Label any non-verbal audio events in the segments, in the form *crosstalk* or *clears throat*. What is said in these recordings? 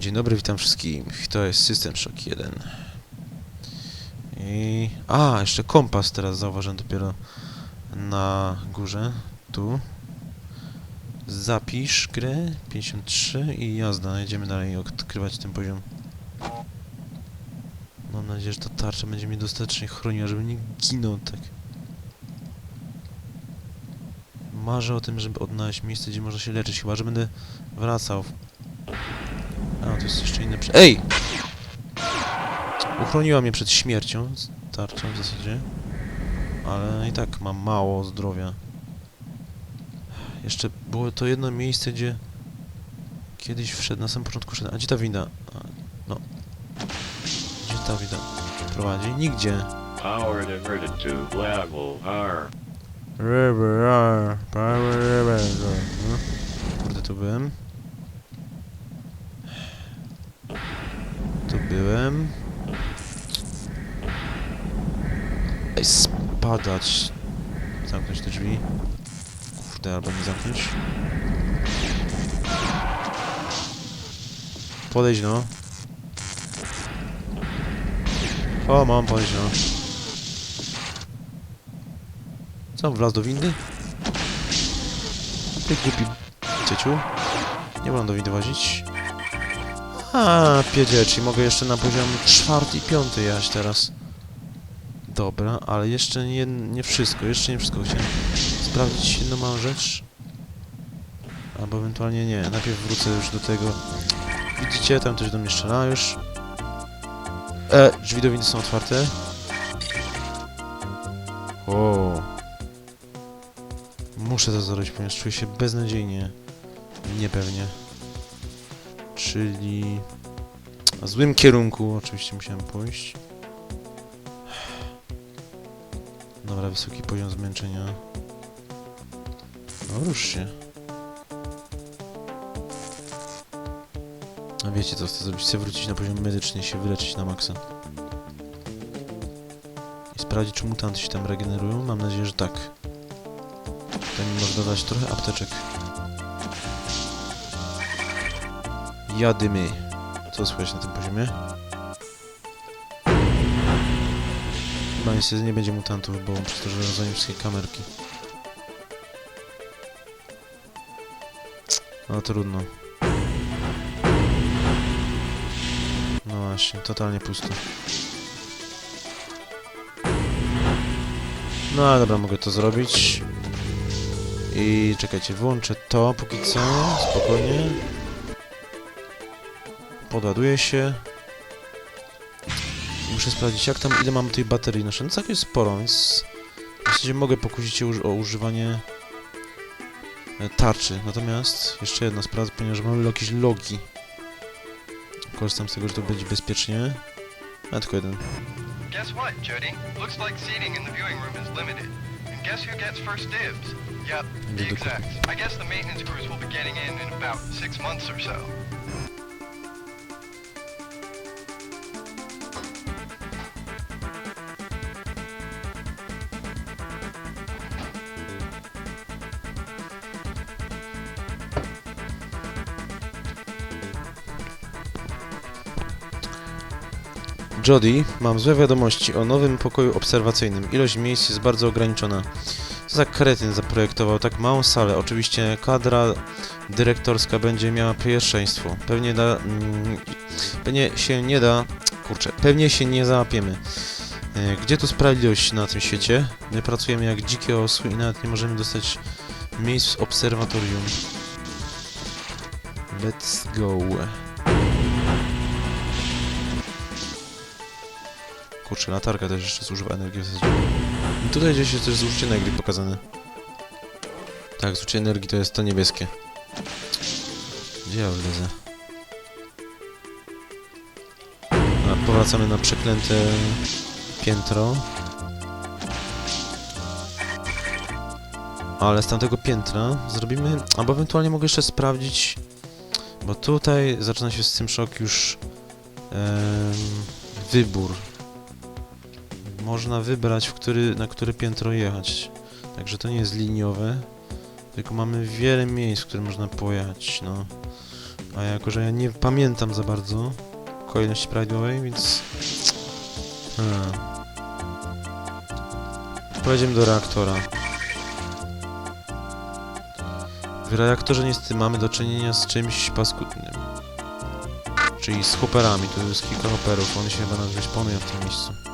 Dzień dobry, witam wszystkich. To jest System Shock 1. I... A, jeszcze kompas teraz zauważyłem dopiero na górze. Tu. Zapisz grę 53 i jazda. Jedziemy dalej odkrywać ten poziom. Mam nadzieję, że ta tarcza będzie mnie dostatecznie chroniła, żeby nie ginął tak. Marzę o tym, żeby odnaleźć miejsce, gdzie można się leczyć. Chyba, że będę wracał. A, to jest jeszcze inne prze... Ej! Uchroniła mnie przed śmiercią tarczą w zasadzie. Ale i tak mam mało zdrowia. Jeszcze było to jedno miejsce, gdzie kiedyś wszedł, na samym początku wszedł. A gdzie ta winda? A, no. Gdzie ta winda prowadzi? Nigdzie. Power diverted to level R. River, R, power river, no. Kurde, tu byłem. Tu byłem. Ej, spadać. Zamknąć te drzwi. Kurde, albo nie zamknąć. Podejdź no. O, mam podejść no. Co, wlazł do windy? Ty głupi cieciu. Nie mam do windy łazić. A, pierdzie, czyli mogę jeszcze na poziom czwarty i piąty jechać teraz. Dobra, ale jeszcze nie, nie wszystko, jeszcze nie wszystko. Chciałem sprawdzić jedną małą rzecz. Albo ewentualnie nie, najpierw wrócę już do tego. Widzicie, tam ktoś do mnie już. E, drzwi do windy są otwarte. O. Muszę to zrobić, ponieważ czuję się beznadziejnie niepewnie. Czyli w złym kierunku oczywiście musiałem pójść. Dobra, wysoki poziom zmęczenia. No rusz się. A wiecie co chcę zrobić? Chcę wrócić na poziom medyczny się wyleczyć na maksa. I sprawdzić, czy mutanty się tam regenerują. Mam nadzieję, że tak. Tutaj mi można dodać trochę apteczek. Jadymy. Co słychać na tym poziomie? Chyba niestety nie będzie mutantów, bo przez to, że rozumiem wszystkie kamerki. No trudno. No właśnie, totalnie pusto. No ale dobra, mogę to zrobić. I czekajcie, wyłączę to póki co, spokojnie. Podładuję się. Muszę sprawdzić jak tam, ile mam tej baterii noszę. No całkiem sporo, więc w zasadzie mogę pokusić się o używanie e, tarczy. Natomiast jeszcze jedna sprawa, ponieważ mam jakieś logi. Korzystam z tego, że to będzie bezpiecznie. A tylko jeden. Guess what, Jody? Looks like seating in the viewing room is limited. And guess who gets first dibs? Yep, the execs. I guess the maintenance crews will be getting in in about six months or so. Jody, mam złe wiadomości o nowym pokoju obserwacyjnym. Ilość miejsc jest bardzo ograniczona. Co za kretyn zaprojektował tak małą salę? Oczywiście kadra dyrektorska będzie miała pierwszeństwo. Pewnie da... Mm, pewnie się nie da... Kurczę, pewnie się nie załapiemy. E, Gdzie tu sprawiedliwość na tym świecie? My pracujemy jak dzikie osły i nawet nie możemy dostać miejsc w obserwatorium. Let's go. Kurczę, latarka też jeszcze zużywa zasadzie. I tutaj gdzieś jest też zużycie energii pokazane. Tak, zużycie energii to jest to niebieskie. Gdzie ja lecę? A, powracamy na przeklęte piętro. Ale z tamtego piętra zrobimy... Albo ewentualnie mogę jeszcze sprawdzić... Bo tutaj zaczyna się z tym szok już... wybór można wybrać, w który, na które piętro jechać. Także to nie jest liniowe, tylko mamy wiele miejsc, w które można pojechać, no. A jako, że ja nie pamiętam za bardzo kolejności prawidłowej, więc... Hmm. Pojedziemy do reaktora. W reaktorze niestety mamy do czynienia z czymś paskudnym. Czyli z hoperami. Tu jest kilka hoperów. One się chyba nas responują w tym miejscu.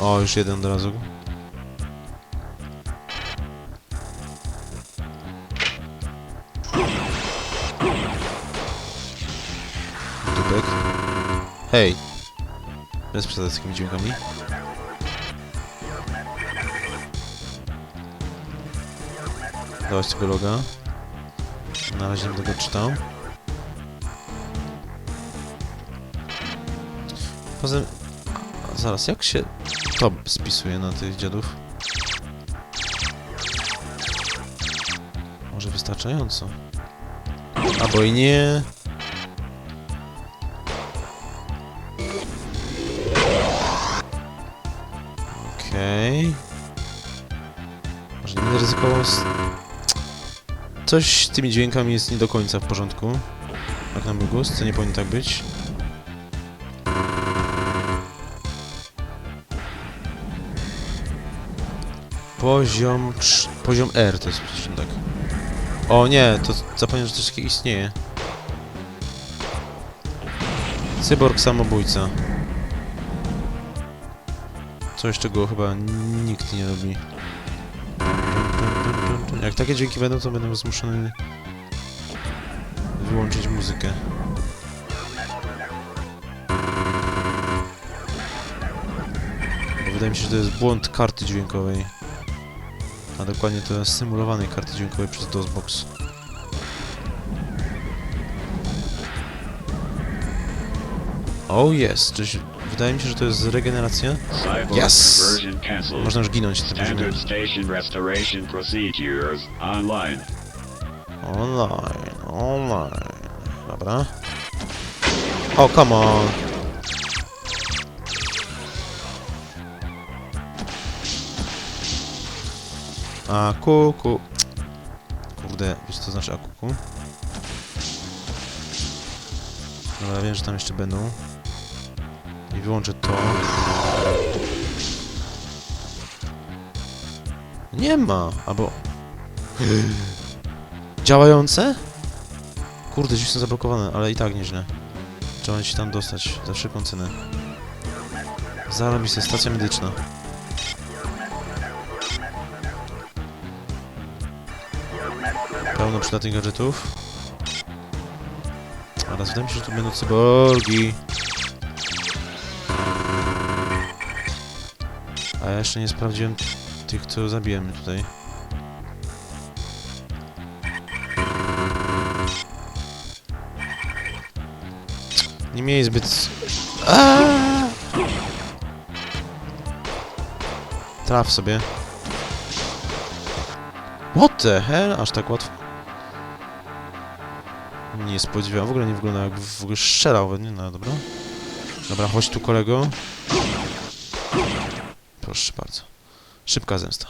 O, już jeden od razu. Dupek. Hej! Bez przesady z takimi dźwiękami. Dałaś tego loga. Na razie nie będę go czytał. Poza Zaraz, jak się to spisuje na tych dziadów? Może wystarczająco. Albo i nie. Okej. Może nie będę ryzykował z... Coś z tymi dźwiękami jest nie do końca w porządku. Jak na mój gust, to nie powinno tak być. Poziom... Poziom R to jest tak. O nie, to zapomniałem, że coś takiego istnieje. Cyborg samobójca. Coś, czego chyba nikt nie lubi. Jak takie dźwięki będą, to będę zmuszony wyłączyć muzykę. Wydaje mi się, że to jest błąd karty dźwiękowej. A dokładnie to jest symulowanej karty dźwiękowej przez DOSBox. Oh yes, czyś, wydaje mi się, że to jest regeneracja. Yes! Można już ginąć tym poziomie. Online. Online, online. Dobra. O, come on. A kuku. Kurde, wiesz co znaczy akuku? Dobra, wiem, że tam jeszcze będą. I wyłączę to. Nie ma, albo... *gasps* Działające? Kurde, drzwi są zablokowane, ale i tak nieźle. Trzeba się tam dostać za wszelką cenę. Zarobista stacja medyczna. Pełno przydatnych gadżetów. Oraz wydaje mi się, że tu będą cyborgi. A ja jeszcze nie sprawdziłem tych, co zabijemy tutaj. Nie mieli zbyt... Traf sobie. What the hell? Aż tak łatwo nie spodziewałem. W ogóle nie wygląda jak w ogóle strzelał, nie? No dobra. Dobra, chodź tu kolego. Proszę bardzo. Szybka zemsta.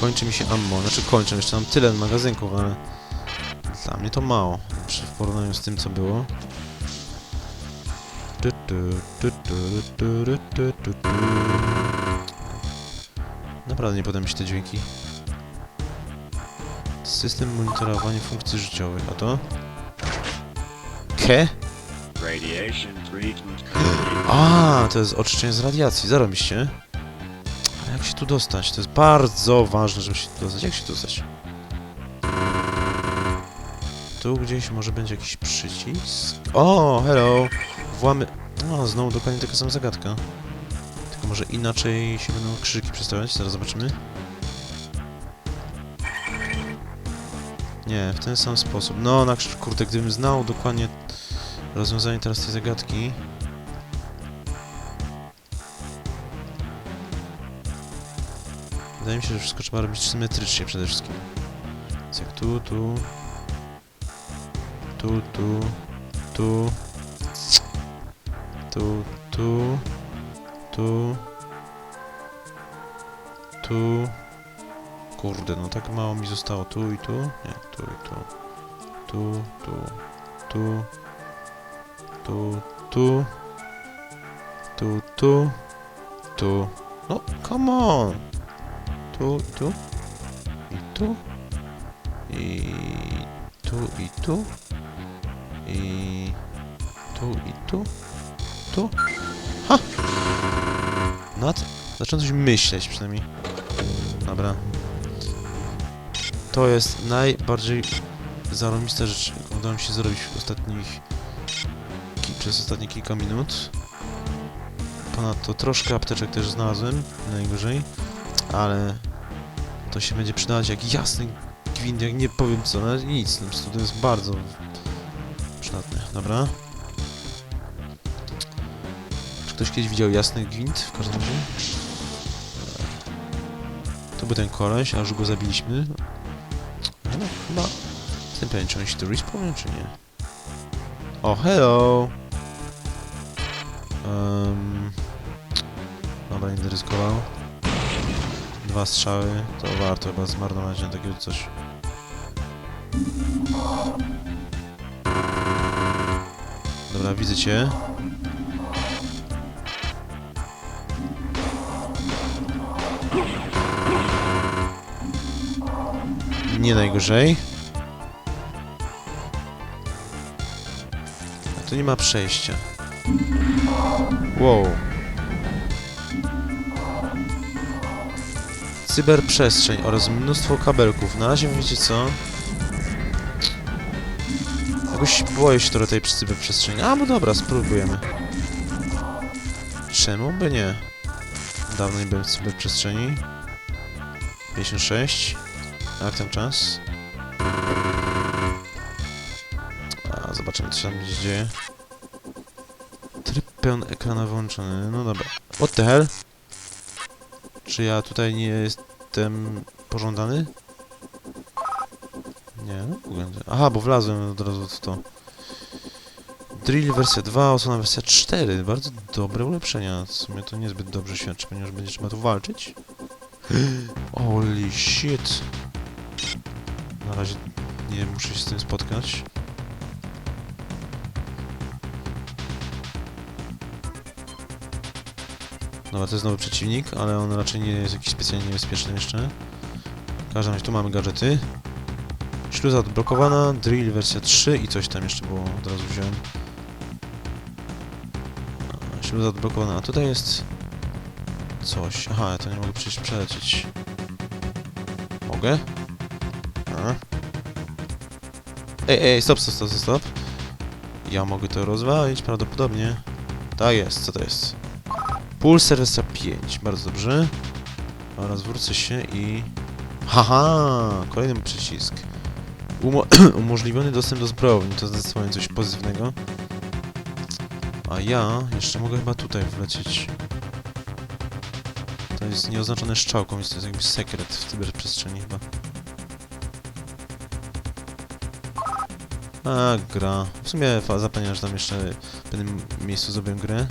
Kończy mi się ammo, znaczy kończę, jeszcze mam tyle magazynków, ale dla mnie to mało, w porównaniu z tym, co było. Naprawdę nie podoba mi się te dźwięki. System monitorowania funkcji życiowych, a to? Ke? Radiation treatment complete. A, to jest oczyszczenie z radiacji, zarobiście. Ale jak się tu dostać? To jest bardzo ważne, żeby się tu dostać. Jak się tu dostać? Tu gdzieś może będzie jakiś przycisk. O, hello! Włamy... O, znowu dokładnie taka sama zagadka. Tylko może inaczej się będą krzyki przedstawiać, zaraz zobaczymy. Nie, w ten sam sposób. No, na kurde, gdybym znał dokładnie rozwiązanie teraz tej zagadki... Wydaje mi się, że wszystko trzeba robić symetrycznie przede wszystkim. Więc jak tu, tu... Tu, tu... Tu... Tu, tu... Tu... Tu... Kurde, no tak mało mi zostało. Tu i tu? Nie, tu i tu. Tu, tu, tu. Tu, tu. Tu, tu. Tu. No, come on! Tu, tu. I tu. I tu, i tu. I tu, i tu. Tu. Ha! Nad? Zacząłem coś myśleć przynajmniej. Dobra. To jest najbardziej zarobista rzecz, jaką udało mi się zrobić w ostatnich... przez ostatnie kilka minut. Ponadto troszkę apteczek też znalazłem, najgorzej. Ale to się będzie przydawać jak jasny gwint, jak nie powiem co, no nic, prostu to jest bardzo przydatne. Dobra. Czy ktoś kiedyś widział jasny gwint w każdym razie? To był ten koleś, a już go zabiliśmy. Chyba... Jestem pewien, czy on się tu czy nie. O, hello! Um, dobra, nie będę ryzykował. Dwa strzały, to warto chyba zmarnować na takiego coś. Dobra, widzę cię. Nie najgorzej. A tu nie ma przejścia. Wow. Cyberprzestrzeń oraz mnóstwo kabelków. Na razie wiecie co? Jakoś boję się trochę tej cyberprzestrzeni. A, no dobra, spróbujemy. Czemu by nie? Dawno nie byłem w cyberprzestrzeni. 56. Jak ten czas? Zobaczymy co się tam dzieje. Tryb pełny ekrana włączony. No dobra. What the hell? Czy ja tutaj nie jestem pożądany? Nie, no. Aha, bo wlazłem od razu w to. Drill wersja 2, osłona wersja 4. Bardzo dobre ulepszenia. W sumie to niezbyt dobrze świadczy, ponieważ będzie trzeba tu walczyć. *gasps* Holy shit. Na razie nie muszę się z tym spotkać. Dobra, to jest nowy przeciwnik, ale on raczej nie jest jakiś specjalnie niebezpieczny jeszcze. W każdym razie tu mamy gadżety. Śluza odblokowana, drill wersja 3 i coś tam jeszcze było, od razu wziąłem. Śluza odblokowana, a tutaj jest coś. Aha, ja to nie mogę przecież przelecieć. Mogę? Ej, ej, stop, stop, stop, stop. Ja mogę to rozwalić prawdopodobnie. Tak jest, co to jest? Pulsar wersja 5, bardzo dobrze. Oraz zwrócę się i... Haha! Kolejny przycisk. Umo *clears throat* umożliwiony dostęp do zbrojowni, to zdecydowanie coś pozytywnego. A ja jeszcze mogę chyba tutaj wlecieć. To jest nieoznaczone strzałką, więc to jest jakby sekret w cyberprzestrzeni chyba. A, gra. W sumie zapomniałem, że tam jeszcze w pewnym miejscu zrobię grę.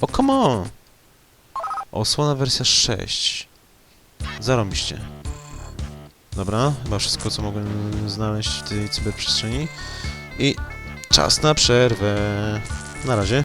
O, come on! Osłona wersja 6. Zarąbiście. Dobra, chyba wszystko, co mogłem znaleźć w tej cyberprzestrzeni. I czas na przerwę. Na razie.